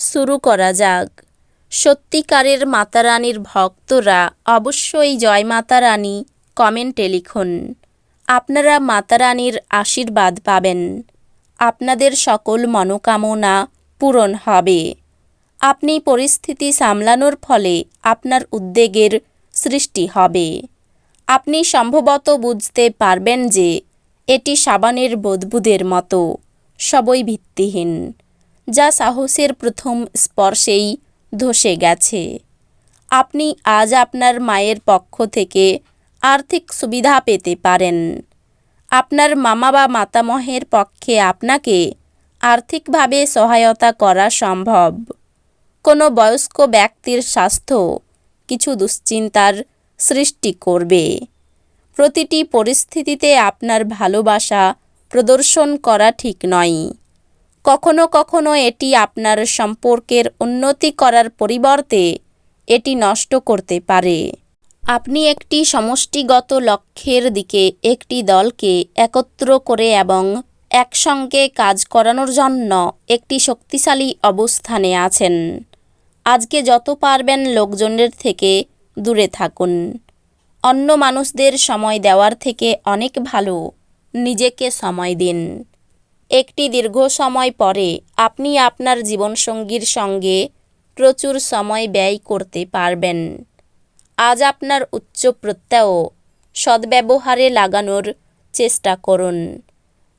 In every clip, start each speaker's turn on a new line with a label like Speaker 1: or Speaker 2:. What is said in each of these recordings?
Speaker 1: শুরু করা যাক। সত্যিকারের মাতারানীর ভক্তরা অবশ্যই জয় মাতারানী কমেন্টে লিখুন। আপনারা মাতারানীর আশীর্বাদ পাবেন। আপনাদের সকল মনোকামনা পূরণ হবে। আপনি পরিস্থিতি সামলানোর ফলে আপনার উদ্বেগের সৃষ্টি হবে। আপনি সম্ভবত বুঝতে পারবেন যে, এটি সাবানের বুদবুদের মতো, সবই ভিত্তিহীন। যা সাহসের প্রথম স্পর্শেই ধসে গেছে। আপনি আজ আপনার মায়ের পক্ষ থেকে আর্থিক সুবিধা পেতে পারেন। আপনার মামা বা মাতামহের পক্ষে আপনাকে আর্থিকভাবে সহায়তা করা সম্ভব। কোনো বয়স্ক ব্যক্তির স্বাস্থ্য কিছু দুশ্চিন্তার সৃষ্টি করবে। প্রতিটি পরিস্থিতিতে আপনার ভালোবাসা প্রদর্শন করা ঠিক নয়। কখনো কখনো এটি আপনার সম্পর্কের উন্নতি করার পরিবর্তে এটি নষ্ট করতে পারে। আপনি একটি সমষ্টিগত লক্ষ্যের দিকে একটি দলকে একত্র করে এবং একসঙ্গে কাজ করানোর জন্য একটি শক্তিশালী অবস্থানে আছেন। আজকে যত পারবেন লোকজনের থেকে দূরে থাকুন। অন্য মানুষদের সময় দেওয়ার থেকে অনেক ভালো। নিজেকে সময় দিন। একটি দীর্ঘ সময় পরে আপনি আপনার জীবনসঙ্গীর সঙ্গে প্রচুর সময় ব্যয় করতে পারবেন। আজ আপনার উচ্চ প্রত্যয় সদ্ব্যবহারে লাগানোর চেষ্টা করুন।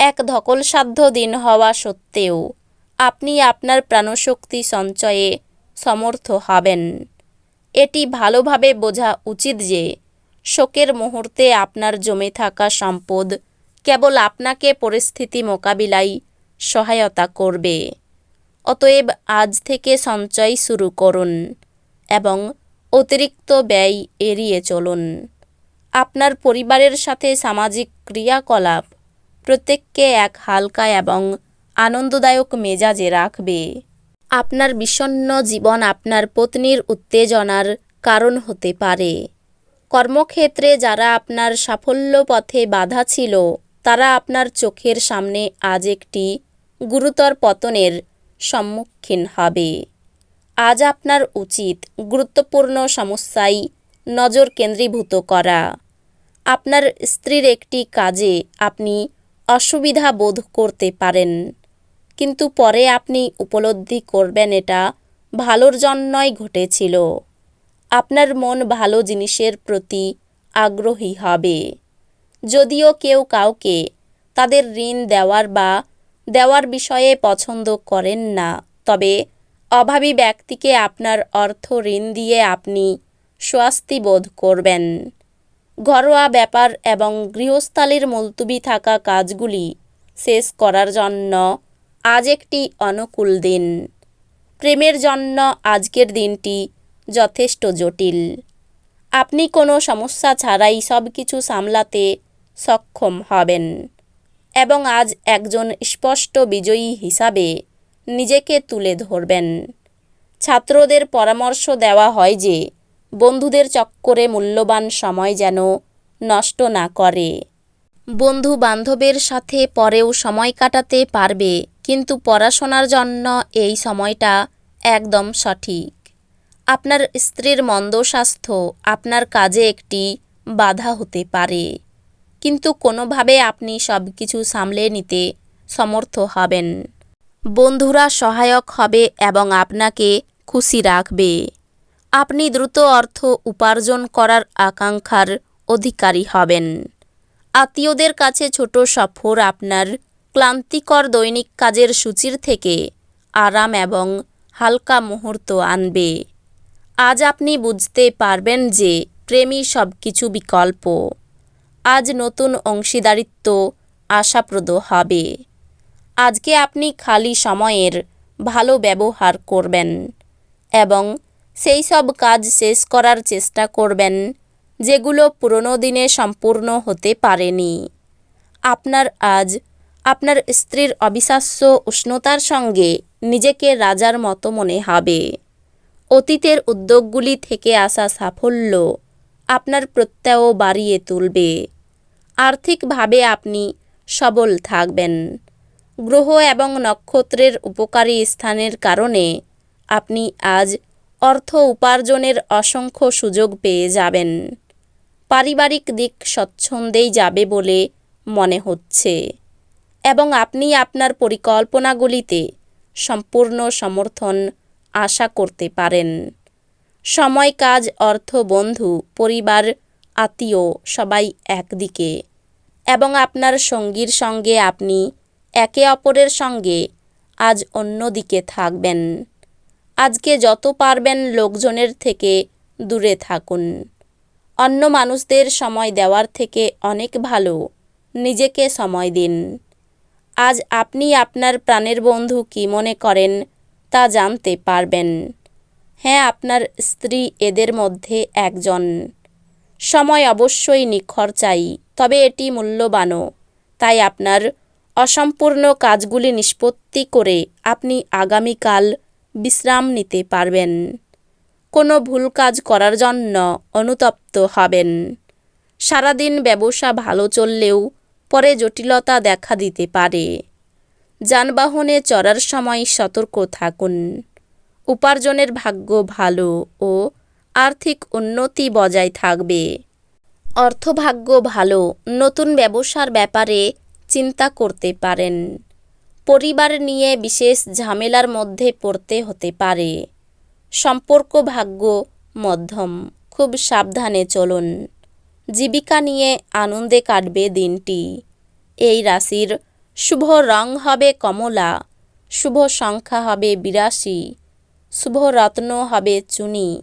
Speaker 1: এক ধকলসাধ্য দিন হওয়া সত্ত্বেও আপনি আপনার প্রাণশক্তি সঞ্চয়ে সমর্থ হবেন। এটি ভালোভাবে বোঝা উচিত যে শোকের মুহূর্তে আপনার জমে থাকা সম্পদ কেবল আপনাকে পরিস্থিতি মোকাবিলায় সহায়তা করবে। অতএব আজ থেকে সঞ্চয় শুরু করুন এবং অতিরিক্ত ব্যয় এড়িয়ে চলুন। আপনার পরিবারের সাথে সামাজিক ক্রিয়াকলাপ প্রত্যেককে এক হালকা এবং আনন্দদায়ক মেজাজে রাখবে। আপনার বিষণ্ন জীবন আপনার পত্নীর উত্তেজনার কারণ হতে পারে। কর্মক্ষেত্রে যারা আপনার সাফল্য পথে বাধা ছিল তারা আপনার চোখের সামনে আজ একটি গুরুতর পতনের সম্মুখীন হবে। আজ আপনার উচিত গুরুত্বপূর্ণ সমস্যায় নজর কেন্দ্রীভূত করা। আপনার স্ত্রীর একটি কাজে আপনি অসুবিধা বোধ করতে পারেন, কিন্তু পরে আপনি উপলব্ধি করবেন এটা ভালোর জন্যই ঘটেছিল। আপনার মন ভালো জিনিসের প্রতি আগ্রহী হবে। যদিও কেউ কাউকে তাদের ঋণ দেওয়ার বা দেওয়ার বিষয়ে পছন্দ করেন না। তবে অভাবী ব্যক্তিকে আপনার অর্থ ঋণ দিয়ে আপনি স্বস্তি বোধ করবেন। ঘরোয়া ব্যাপার এবং গৃহস্থালির মুলতুবি থাকা কাজগুলি শেষ করার জন্য আজ একটি অনুকূল দিন। প্রেমের জন্য আজকের দিনটি যথেষ্ট জটিল। আপনি কোনো সমস্যা ছাড়াই সব কিছু সামলাতে সক্ষম হবেন এবং আজ একজন স্পষ্ট বিজয়ী হিসাবে নিজেকে তুলে ধরবেন। ছাত্রদের পরামর্শ দেওয়া হয় যে, বন্ধুদের চক্করে মূল্যবান সময় যেন নষ্ট না করে। বন্ধু বান্ধবের সাথে পরেও সময় কাটাতে পারবে, কিন্তু পড়াশোনার জন্য এই সময়টা একদম সঠিক। আপনার স্ত্রীর মন্দ স্বাস্থ্য আপনার কাজে একটি বাধা হতে পারে। কিন্তু কোনোভাবে আপনি সব কিছু সামলে নিতে সমর্থ হবেন। বন্ধুরা সহায়ক হবে এবং আপনাকে খুশি রাখবে। আপনি দ্রুত অর্থ উপার্জন করার আকাঙ্ক্ষার অধিকারী হবেন। আত্মীয়দের কাছে ছোট সফর আপনার ক্লান্তিকর দৈনিক কাজের সূচির থেকে আরাম এবং হালকা মুহূর্ত আনবে। আজ আপনি বুঝতে পারবেন যে প্রেমই সব কিছু বিকল্প। আজ নতুন অংশীদারিত্ব আশাপ্রদ হবে। আজকে আপনি খালি সময়ের ভালো ব্যবহার করবেন এবং সেই সব কাজ শেষ করার চেষ্টা করবেন যেগুলো পুরনো দিনে সম্পূর্ণ হতে পারেনি। আপনার আজ আপনার স্ত্রীর অবিশ্বাস্য উষ্ণতার সঙ্গে নিজেকে রাজার মতো মনে হবে। অতীতের উদ্যোগগুলি থেকে আসা সাফল্য আপনার প্রত্যয় বাড়িয়ে তুলবে। আর্থিকভাবে আপনি সবল থাকবেন। গ্রহ এবং নক্ষত্রের উপকারী স্থানের কারণে আপনি আজ অর্থ উপার্জনের অসংখ্য সুযোগ পেয়ে যাবেন। পারিবারিক দিক স্বচ্ছন্দেই যাবে বলে মনে হচ্ছে এবং আপনি আপনার পরিকল্পনাগুলিতে সম্পূর্ণ সমর্থন আশা করতে পারেন। সময় কাজ অর্থ বন্ধু পরিবার আত্মীয় সবাই একদিকে এবং আপনার সঙ্গীর সঙ্গে আপনি একে অপরের সঙ্গে আজ অন্যদিকে থাকবেন। আজকে যত পারবেন লোকজনের থেকে দূরে থাকুন। অন্য মানুষদের সময় দেওয়ার থেকে অনেক ভালো, নিজেকে সময় দিন। আজ আপনি আপনার প্রাণের বন্ধু কি মনে করেন তা জানতে পারবেন। হ্যাঁ আপনার স্ত্রী এদের মধ্যে একজন। সময় অবশ্যই নিখর চাই, তবে এটি মূল্যবানও। তাই আপনার অসম্পূর্ণ কাজগুলি নিষ্পত্তি করে আপনি আগামীকাল বিশ্রাম নিতে পারবেন। কোনো ভুল কাজ করার জন্য অনুতপ্ত হবেন। সারাদিন ব্যবসা ভালো চললেও পরে জটিলতা দেখা দিতে পারে। যানবাহনে চড়ার সময় সতর্ক থাকুন। উপার্জনের ভাগ্য ভালো ও আর্থিক উন্নতি বজায় থাকবে। অর্থভাগ্য ভালো, নতুন ব্যবসার ব্যাপারে চিন্তা করতে পারেন। পরিবার নিয়ে বিশেষ ঝামেলার মধ্যে পড়তে হতে পারে। সম্পর্ক ভাগ্য মধ্যম, খুব সাবধানে চলুন। জীবিকা নিয়ে আনন্দে কাটবে দিনটি। এই রাশির শুভ রং হবে কমলা, শুভ সংখ্যা হবে বিরাশি, শুভ রত্ন হবে চুনি।